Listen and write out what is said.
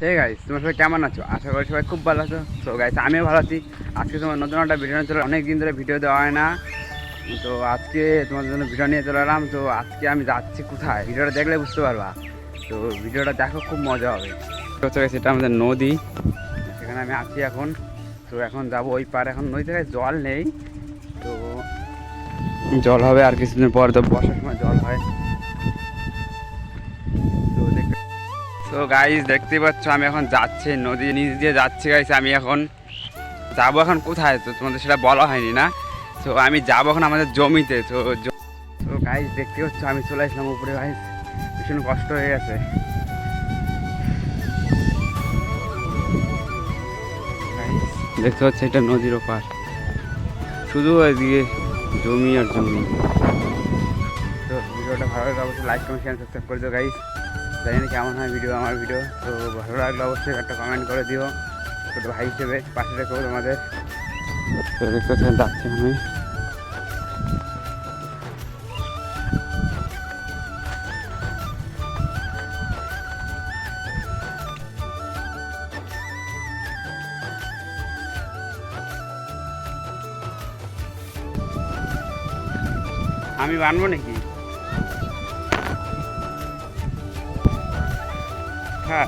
ঠিক গাইস তোমার সবাই কেমন আছো? আশা করি সবাই খুব ভালো আছো। তো গাইস আমিও ভালো আছি। আজকে তোমার নতুন একটা ভিডিও নিয়ে চলে অনেক দিন ধরে ভিডিও দেওয়া হয় না। তো আজকে তোমাদের জন্য ভিডিও নিয়ে চলে এলাম। তো আজকে আমি যাচ্ছি কোথায়? ভিডিওটা দেখলে বুঝতে পারবা। তো ভিডিওটা দেখো খুব মজা হবে। Guys, এটা আমাদের নদী। সেখানে আমি আছি এখন। তো এখন যাব ওই পার। এখন নদী থেকে জল নেই। তো জল হবে আর কিছুদিন পর তো বর্ষার সময় জল হয়। তো গাইস দেখতে পাচ্ছ, আমি এখন যাচ্ছি নদী নিচ দিয়ে যাচ্ছি গাইস আমি এখন যাব এখন কোথায়? তো তোমাদের সেটা বলা হয়নি না। তো আমি যাব এখন আমাদের জমিতে, তো তো গাইস দেখতে পাচ্ছ, আমি চলে আসলাম উপরে গাইস ভীষণ কষ্ট হয়ে গেছে। দেখতে পাচ্ছ, এটা নদীর ওপার। শুধু এদিকে জমি আর জমি। তো ভিডিওটা ভালো লাগলে অবশ্যই লাইক কমেন্ট শেয়ার সাবস্ক্রাইব করে দিও গাইস জানি না কেমন হয় ভিডিও আমার ভিডিও তো ভালো লাগলে অবশ্যই একটা কমেন্ট করে দিও। ছোটো ভাই হিসেবে, পাশে রেখো তোমাদের। তো দেখতে যাচ্ছি আমি। আমি বানবো নাকি? হ্যাঁ